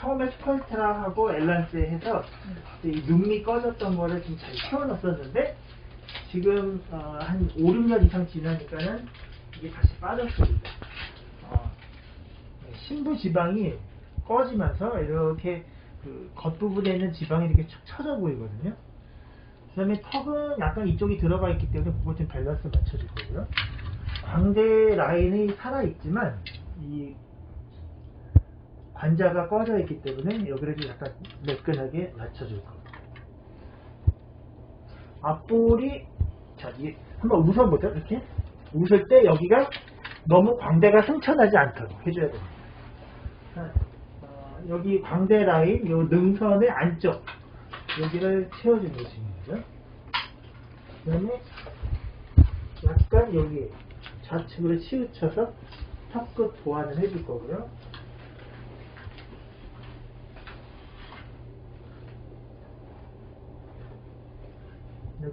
처음에 스컬트라하고 엘란스에 해서 이 눈밑 꺼졌던 거를 좀잘 채워놨었는데 지금 어, 한 5, 6년 이상 지나니까는 이게 다시 빠졌습니다. 어, 네, 신부 지방이 꺼지면서 이렇게 그 겉부분에 있는 지방이 이렇게 척 쳐져 보이거든요. 그 다음에 턱은 약간 이쪽이 들어가 있기 때문에 그거 좀 밸런스 맞춰줄 거고요. 광대 라인이 살아있지만 이 관자가 꺼져 있기 때문에 여기를 좀 약간 매끈하게 맞춰줄 겁니다. 앞볼이 자, 이 한번 웃어보죠. 이렇게 웃을 때 여기가 너무 광대가 승천하지 않도록 해줘야 됩니다. 자, 어, 여기 광대 라인, 요 능선의 안쪽 여기를 채워주는 것입니다. 그 다음에 약간 여기 좌측으로 치우쳐서 턱끝 보완을 해줄 거고요.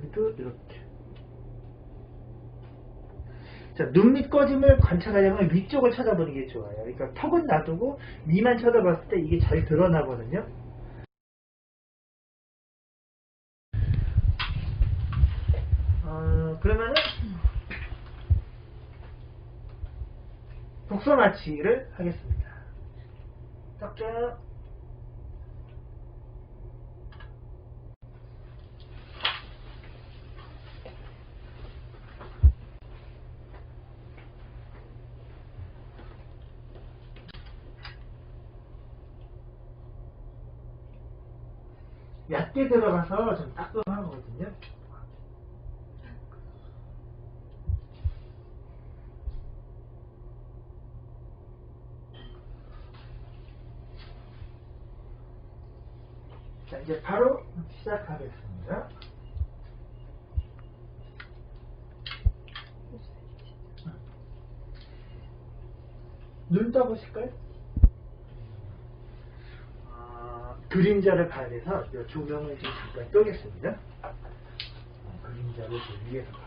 여기도 이렇게. 자, 눈 밑 꺼짐을 관찰하려면 위쪽을 쳐다보는 게 좋아요. 그러니까 턱은 놔두고 위만 쳐다봤을 때 이게 잘 드러나거든요. 어, 그러면은 독서 마취를 하겠습니다. 짝짝. 얕게 들어가서 좀 따끔하거든요. 자, 이제 바로 시작하겠습니다. 눈 떠보실까요? 그림자를 봐야 돼서 이 조명을 좀 잠깐 끄겠습니다. 아, 그림자를 좀 위에서.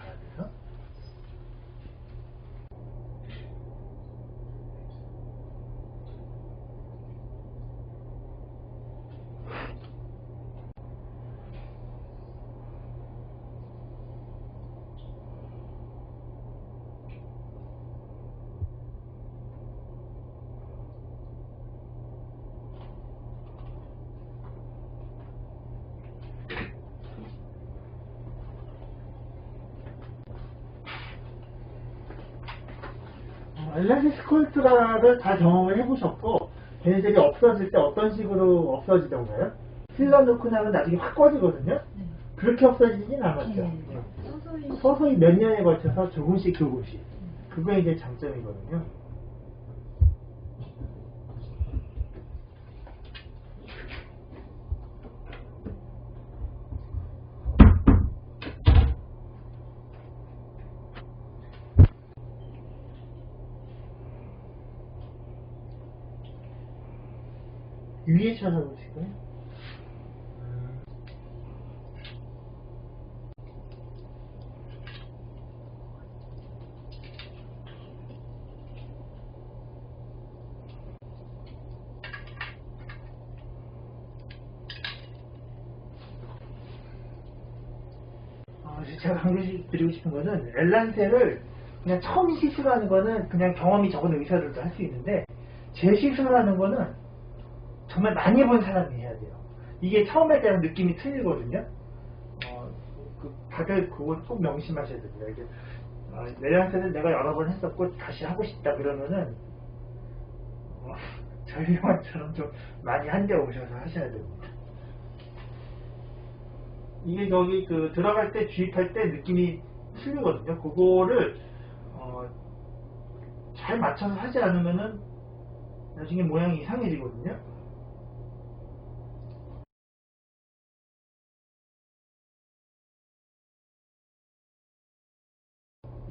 어, 엘라지 스컬트라를 다 경험을 해보셨고 걔네들이 없어질 때 어떤 식으로 없어지던가요? 필러 넣고 나면 나중에 확 꺼지거든요? 네. 그렇게 없어지진 않았죠. 네. 네. 서서히 서서히 몇 년에 걸쳐서 조금씩 조금씩 그게 이제 장점이거든요. 위에 찾아보실까요? 음. 어, 제가 강조드리고 싶은 거는 엘란세를 그냥 처음 시술하는 거는 그냥 경험이 적은 의사들도 할 수 있는데 재시술하는 거는 정말 많이 본 사람이 해야 돼요. 이게 처음 할 때랑 느낌이 틀리거든요. 어, 그 다들 그거 꼭 명심하셔야 됩니다. 이게 어, 엘란세를 내가 여러 번 했었고 다시 하고 싶다 그러면은 어, 저희 형처럼 좀 많이 한데 오셔서 하셔야 됩니다. 이게 여기 그 들어갈 때 주입할 때 느낌이 틀리거든요. 그거를 어, 잘 맞춰서 하지 않으면은 나중에 모양이 이상해지거든요.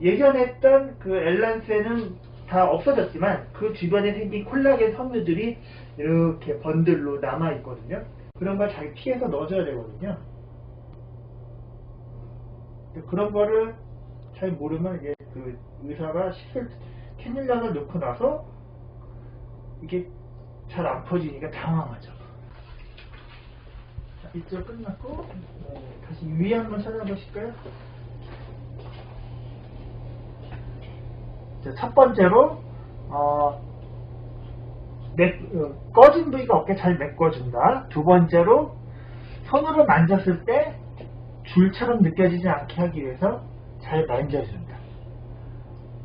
예전에 했던 그 엘란세는 다 없어졌지만 그 주변에 생긴 콜라겐 섬유들이 이렇게 번들로 남아 있거든요. 그런 걸 잘 피해서 넣어줘야 되거든요. 그런 거를 잘 모르면 이제 그 의사가 시술 캐뉼라를 넣고 나서 이게 잘 안 퍼지니까 당황하죠. 자, 이쪽 끝났고 어, 다시 위에 한번 찾아보실까요? 첫 번째로 어, 매- 어, 꺼진 부위가 어깨 잘 메꿔준다. 두 번째로 손으로 만졌을 때 줄처럼 느껴지지 않게 하기 위해서 잘 만져준다.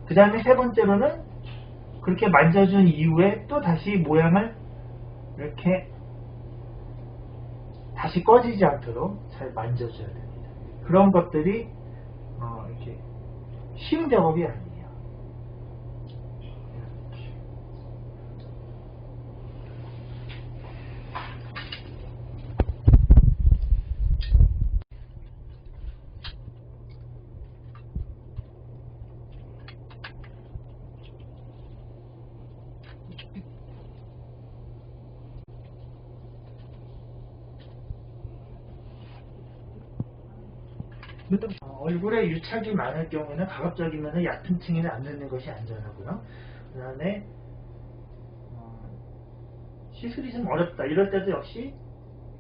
그 다음에 세 번째로는 그렇게 만져준 이후에 또 다시 모양을 이렇게 다시 꺼지지 않도록 잘 만져줘야 됩니다. 그런 것들이 어, 이렇게 쉬운 작업이 아니에요. 이렇게. 어, 얼굴에 유착이 많을 경우는 가급적이면 얕은 층에는 안 넣는 것이 안전하고요. 그 다음에 어, 시술이 좀 어렵다 이럴 때도 역시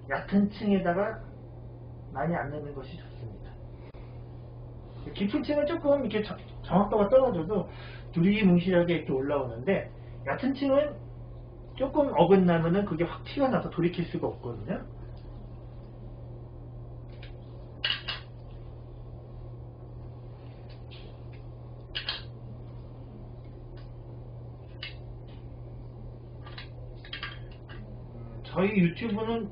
얕은 층에다가 많이 안 넣는 것이 좋습니다. 깊은 층은 조금 이렇게 정- 정확도가 떨어져도 두리뭉실하게 이렇게 올라오는데 얕은 층은 조금 어긋나면은 그게 확 티가 나서 돌이킬 수가 없거든요. 음, 저희 유튜브는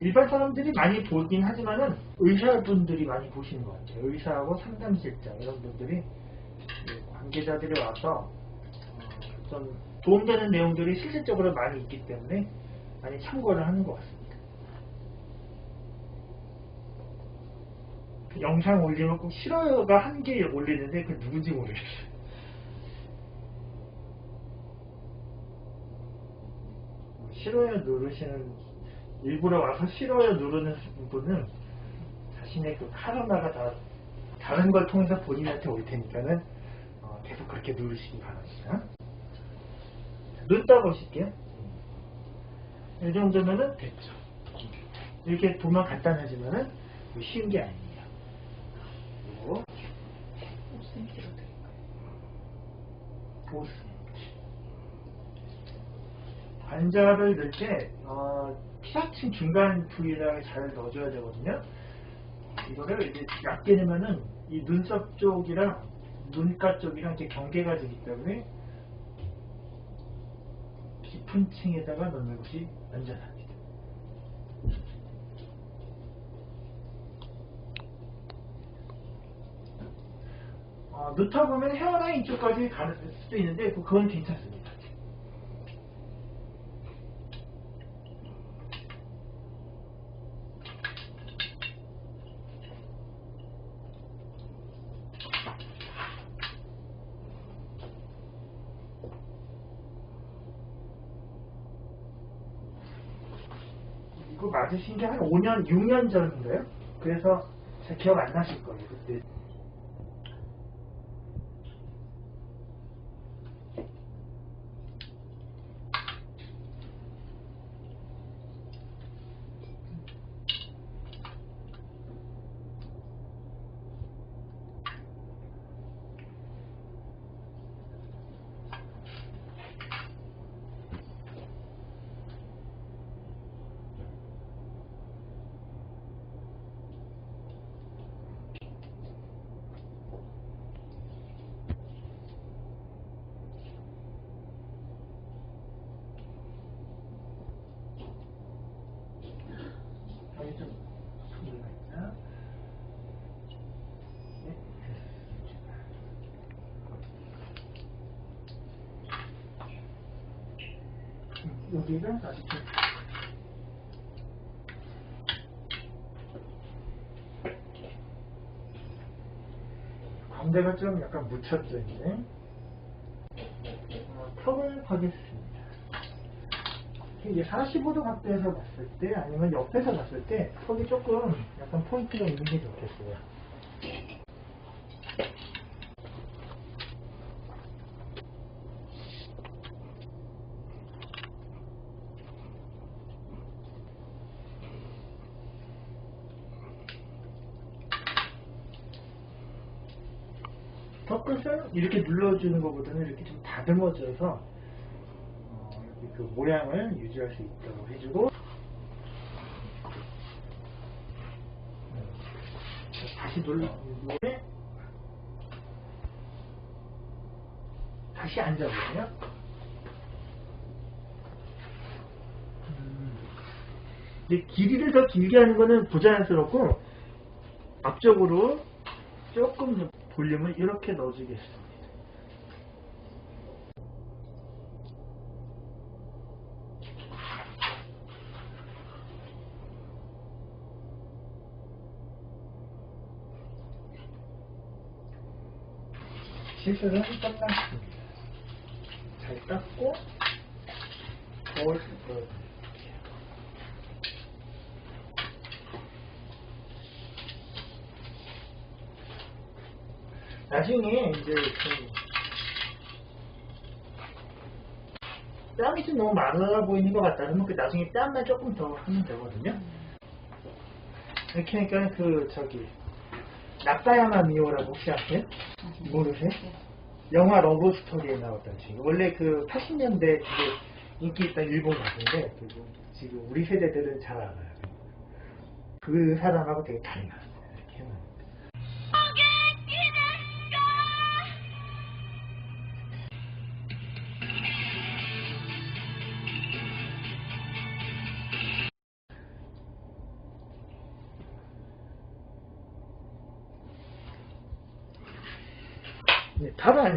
일반 사람들이 많이 보긴 하지만은 의사분들이 많이 보시는 것 같아요. 의사하고 상담실장 이런 분들이 예, 관계자들이 와서 어, 어떤 도움되는 내용들이 실질적으로 많이 있기 때문에 많이 참고를 하는 것 같습니다. 그 영상 올리면 꼭 싫어요가 한 개 올리는데 그 누군지 모르겠어요. 싫어요 누르시는 일부러 와서 싫어요 누르는 분은 자신의 그 카르마가 다 다른 걸 통해서 본인한테 올 테니까는 어, 계속 그렇게 누르시기 바랍니다. 눈 떠보실게요. 이 정도면은 됐죠. 이렇게 보면 간단하지만은 쉬운 게 아니에요. 그리고 5cm로 될까요? 5cm. 관자를 넣을 때 어, 피하층 중간 부위에다가 잘 넣어줘야 되거든요. 이거를 이제 얇게 넣으면은 이 눈썹 쪽이랑 눈가 쪽이랑 이렇게 경계가 되기 때문에 깊은 층에다가 넣는 것이 안전합니다. 어, 넣다 보면 헤어라인 쪽까지 갈 수도 있는데 그건 괜찮습니다. 이거 맞으신 게 한 5년, 6년 전인가요? 그래서 잘 기억 안 나실 거예요. 그때. 여기 좀 소리가 있나? 네, 됐습니다. 음, 다시 좀. 광대가 좀 약간 묻혔죠 이제 어, 턱을 하겠습니다. 이게 45도 각도에서 봤을 때 아니면 옆에서 봤을 때 턱이 조금 약간 포인트가 있는 게 좋겠어요 턱 끝을 이렇게 눌러주는 것보다는 이렇게 좀 다듬어줘서 어, 그 모양을 유지할 수 있도록 해주고 자, 다시 눌러 이후에 다시 앉아보세요. 음. 근데 길이를 더 길게 하는 거는 부자연스럽고 앞쪽으로 조금 볼륨을 이렇게 넣어주겠습니다. 시술은 끝났습니다. 잘 닦고 거울 넣어줍니다. 나중에 이제 좀 땀이 좀 너무 많아 보이는 것 같다 그러면 그 나중에 땀만 조금 더 하면 되거든요. 이렇게 하니까 그 저기 낙사야마 미오라고 혹시 아세요? 모르세요? 영화 러브 스토리에 나왔던 친구. 원래 그 80년대 되게 인기 있던 일본 가수인데 그리고 지금 우리 세대들은 잘 알아요. 그 사람하고 되게 닮았어요.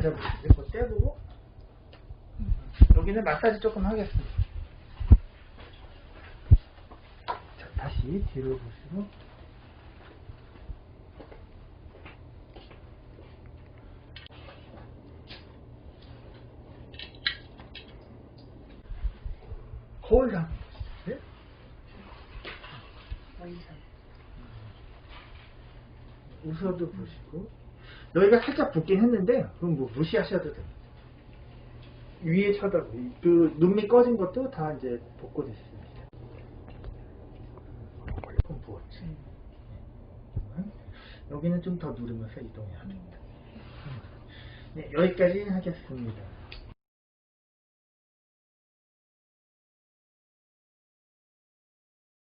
앉아보세요. 이거 떼고 여기는 마사지 조금 하겠습니다. 자, 다시 뒤로 보시고 거울 한번 보시죠. 웃어도 보시고 여기가 살짝 붓긴 했는데 그럼 뭐 무시하셔도 됩니다. 위에 쳐다보 그 눈밑 꺼진 것도 다 이제 복구 됐습니다. 그럼 부었지. 여기는 좀 더 누르면서 이동해야 됩니다. 네, 여기까지 하겠습니다.